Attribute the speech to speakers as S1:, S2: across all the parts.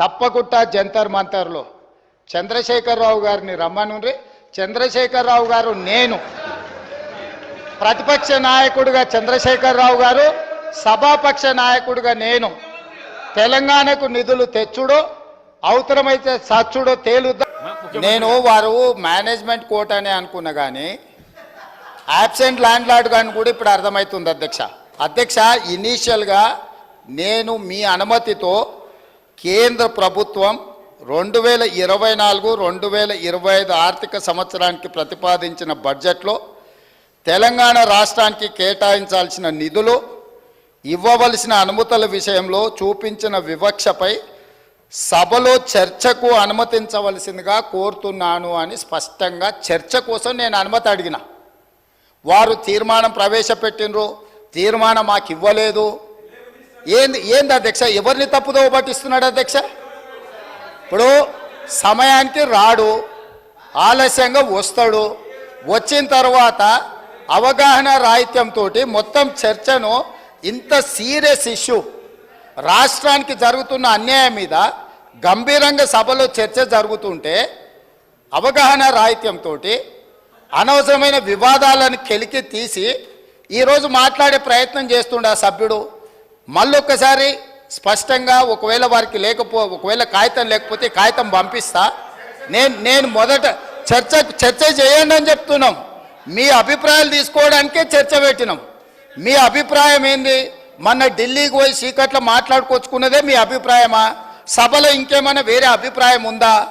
S1: తప్పకుండా జంతర్ మంతర్లో. చంద్రశేఖరరావు గారిని రమ్మనుండ్రి. చంద్రశేఖరరావు గారు నేను. ప్రతిపక్ష నాయకుడిగా చంద్రశేఖరరావు గారు సభాపక్ష నాయకుడిగా నేను. తెలంగాణకు నిధులు తెచ్చుడో అవసరమైతే సచ్చుడో తేలుద్దా? నేను వారు మేనేజ్మెంట్ కోర్ట్ అనే అనుకున్నా కానీ యాబ్సెంట్ ల్యాండ్ లార్డ్ కానీ కూడా ఇప్పుడు అర్థమవుతుంది అధ్యక్ష. అధ్యక్ష ఇనీషియల్గా నేను మీ అనుమతితో కేంద్ర ప్రభుత్వం రెండు వేల ఇరవై నాలుగు రెండు వేల ఇరవై ఐదు ఆర్థిక సంవత్సరానికి ప్రతిపాదించిన బడ్జెట్లో తెలంగాణ రాష్ట్రానికి కేటాయించాల్సిన నిధులు ఇవ్వవలసిన అనుమతుల విషయంలో చూపించిన వివక్షపై సభలో చర్చకు అనుమతించవలసిందిగా కోరుతున్నాను అని స్పష్టంగా చర్చ కోసం నేను అనుమతి అడిగిన. వారు తీర్మానం ప్రవేశపెట్టినరు తీర్మానం మాకు ఇవ్వలేదు ఏంది ఏంది అధ్యక్ష? ఎవరిని తప్పుదో పట్టిస్తున్నాడు అధ్యక్ష? ఇప్పుడు సమయానికి రాడు ఆలస్యంగా వస్తాడు. వచ్చిన తర్వాత అవగాహన రాహిత్యంతో మొత్తం చర్చను ఇంత సీరియస్ ఇష్యూ రాష్ట్రానికి జరుగుతున్న అన్యాయం మీద గంభీరంగా సభలో చర్చ జరుగుతుంటే అవగాహన రాహిత్యంతో అనవసరమైన వివాదాలను కెలికి తీసి ఈరోజు మాట్లాడే ప్రయత్నం చేస్తుండే ఆ సభ్యుడు. మళ్ళొక్కసారి స్పష్టంగా ఒకవేళ వారికి లేకపో ఒకవేళ కాగితం లేకపోతే కాగితం పంపిస్తా. నేను నేను మొదట చర్చ చర్చ చేయండి అని చెప్తున్నాం. మీ అభిప్రాయాలు తీసుకోవడానికే చర్చ పెట్టినాం. మీ అభిప్రాయం ఏంది? మొన్న ఢిల్లీకి పోయి సీకట్లో మాట్లాడుకొచ్చుకున్నదే మీ అభిప్రాయమా? సభలో ఇంకేమైనా వేరే అభిప్రాయం ఉందా?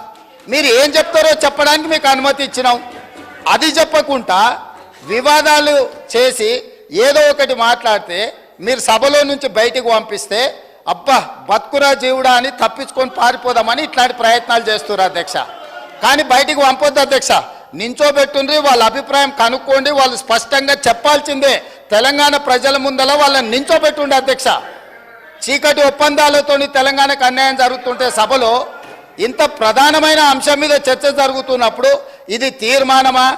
S1: మీరు ఏం చెప్తారో చెప్పడానికి మీకు అనుమతి ఇచ్చినాం. అది చెప్పకుండా వివాదాలు చేసి ఏదో ఒకటి మాట్లాడితే మీరు సభలో నుంచి బయటికి పంపిస్తే అబ్బా బతుకురా జీవుడా అని తప్పించుకొని పారిపోదామని ఇట్లాంటి ప్రయత్నాలు చేస్తున్నారు అధ్యక్ష. కానీ బయటికి పంపొద్దు అధ్యక్ష. నించోబెట్టుండ్రి వాళ్ళ అభిప్రాయం కనుక్కోండి వాళ్ళు స్పష్టంగా చెప్పాల్సిందే. తెలంగాణ ప్రజల ముందల వాళ్ళని నించోబెట్టుండే అధ్యక్ష. చీకటి ఒప్పందాలతోని తెలంగాణకు అన్యాయం జరుగుతుంటే సభలో ఇంత ప్రధానమైన అంశం మీద చర్చ జరుగుతున్నప్పుడు ఇది తీర్మానమా?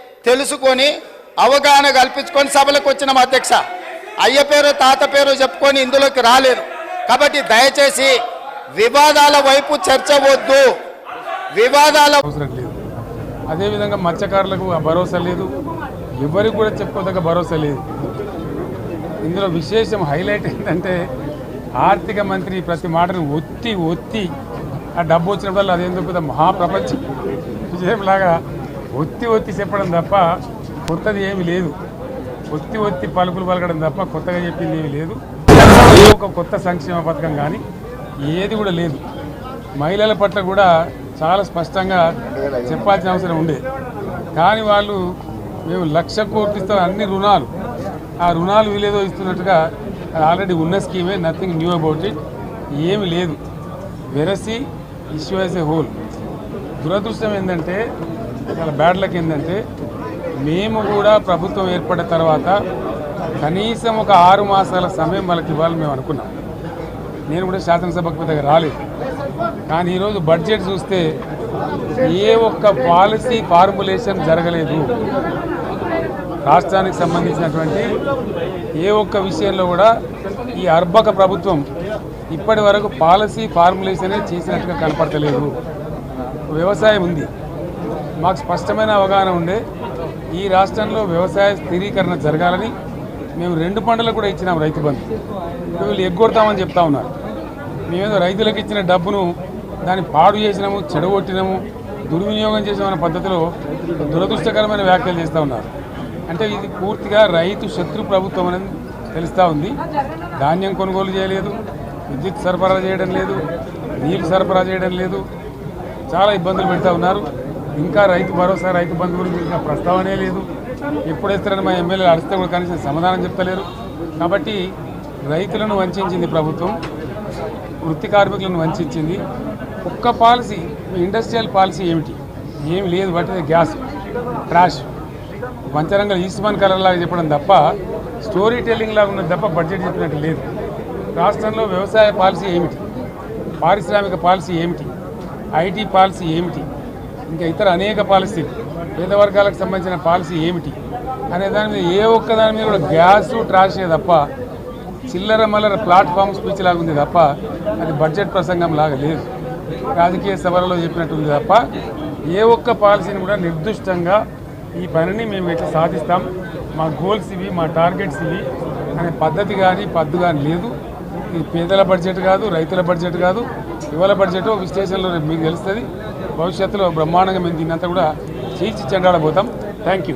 S1: తెలుసుకొని అవగాహన కల్పించుకొని సభలకు వచ్చినాం అధ్యక్ష. అయ్య పేరు తాత పేరు చెప్పుకొని ఇందులోకి రాలేదు. కాబట్టి దయచేసి వివాదాల వైపు చర్చ వద్దు. వివాదాల
S2: అవసరం లేదు. అదేవిధంగా మత్స్యకారులకు ఆ భరోసా లేదు. ఎవరికి కూడా చెప్పుకోదగ్గ భరోసా లేదు. ఇందులో విశేషం హైలైట్ ఏంటంటే ఆర్థిక మంత్రి ప్రతి మాటను ఒత్తి ఒత్తి ఆ డబ్బు వచ్చినప్పుడల్లా అదేందుకు పెద్ద మహాప్రపంచం. విజయంలాగా ఒత్తి ఒత్తి చెప్పడం తప్ప కొత్తది ఏమి లేదు. ఒత్తి ఒత్తి పలుకులు పలకడం తప్ప కొత్తగా చెప్పింది ఏమీ లేదు. ఏ ఒక కొత్త సంక్షేమ పథకం కానీ ఏది కూడా లేదు. మహిళల పట్ల కూడా చాలా స్పష్టంగా చెప్పాల్సిన అవసరం ఉండే. కానీ వాళ్ళు మేము లక్ష కోట్లు అన్ని రుణాలు. ఆ రుణాలు వీలేదో ఇస్తున్నట్టుగా ఆల్రెడీ ఉన్న స్కీమే నథింగ్ న్యూ అబౌట్ ఇట్ ఏమి లేదు. వెరసి ఇష్యూ యాజ్ ఏ హోల్. దురదృష్టం ఏంటంటే చాలా బ్యాడ్ లక్ ఏంటంటే మేము కూడా ప్రభుత్వం ఏర్పడిన తర్వాత కనీసం ఒక ఆరు మాసాల సమయం వాళ్ళకి ఇవ్వాలని మేము అనుకున్నాం. నేను కూడా శాసనసభకు దగ్గర రాలేదు. కానీ ఈరోజు బడ్జెట్ చూస్తే ఏ ఒక్క పాలసీ ఫార్ములేషన్ జరగలేదు. రాష్ట్రానికి సంబంధించినటువంటి ఏ ఒక్క విషయంలో కూడా ఈ అర్బక ప్రభుత్వం ఇప్పటి వరకు పాలసీ ఫార్ములేషనే చేసినట్టుగా కనపడతలేదు. వ్యవసాయం ఉంది. మాకు స్పష్టమైన అవగాహన ఉండే. ఈ రాష్ట్రంలో వ్యవసాయ స్థిరీకరణ జరగాలని మేము రెండు పంటలు కూడా ఇచ్చినాం రైతు బంధు. వీళ్ళు ఎగ్గొడతామని చెప్తా ఉన్నారు. మేమేదో రైతులకు ఇచ్చిన డబ్బును దాన్ని పాడు చేసినాము చెడగొట్టినాము దుర్వినియోగం చేసామన్న పద్ధతిలో దురదృష్టకరమైన వ్యాఖ్యలు చేస్తూ ఉన్నారు. అంటే ఇది పూర్తిగా రైతు శత్రు ప్రభుత్వం అనేది తెలుస్తూ ఉంది. ధాన్యం కొనుగోలు చేయలేదు విద్యుత్ సరఫరా చేయడం లేదు నీళ్ళు సరఫరా చేయడం లేదు. చాలా ఇబ్బందులు పెడతా ఉన్నారు. ఇంకా రైతు భరోసా రైతు బంధు గురించి ఇంకా ప్రస్తావనే లేదు. ఎప్పుడు వేస్తారని మా ఎమ్మెల్యేలు అడిస్తే కూడా కనీసం సమాధానం చెప్తలేరు. కాబట్టి రైతులను వంచింది ప్రభుత్వం వృత్తి కార్మికులను వంచింది ఒక్క పాలసీ ఇండస్ట్రియల్ పాలసీ ఏమిటి? ఏమి లేదు వాటి గ్యాస్ ట్రాష్. వంచరంగా ఈస్మాన్ కలర్లాగా చెప్పడం తప్ప స్టోరీ టెల్లింగ్ లాగా ఉన్నది తప్ప బడ్జెట్ చెప్పినట్టు లేదు. రాష్ట్రంలో వ్యవసాయ పాలసీ ఏమిటి? పారిశ్రామిక పాలసీ ఏమిటి? ఐటీ పాలసీ ఏమిటి? ఇంకా ఇతర అనేక పాలసీలు పేద వర్గాలకు సంబంధించిన పాలసీ ఏమిటి అనే దాని మీద ఏ ఒక్క దాని మీద కూడా గ్యాస్ ట్రాషే తప్ప చిల్లర మల్లర ప్లాట్ఫామ్ స్పీచ్ లాగా ఉంది తప్ప అది బడ్జెట్ ప్రసంగం లాగా లేదు. రాజకీయ సభలలో చెప్పినట్టు ఉంది తప్ప ఏ ఒక్క పాలసీని కూడా నిర్దిష్టంగా ఈ పనిని మేము ఎట్లా సాధిస్తాం మా గోల్స్ ఇవి మా టార్గెట్స్ ఇవి అనే పద్ధతి కానీ పద్దు కానీ లేదు. ఇది పేదల బడ్జెట్ కాదు రైతుల బడ్జెట్ కాదు యువల బడ్జెట్ విశ్లేషణలో మీకు తెలుస్తుంది. భవిష్యత్తులో బ్రహ్మాండంగా మేము దీన్నంతా కూడా చీల్చి చెండాడబోతాం. Thank you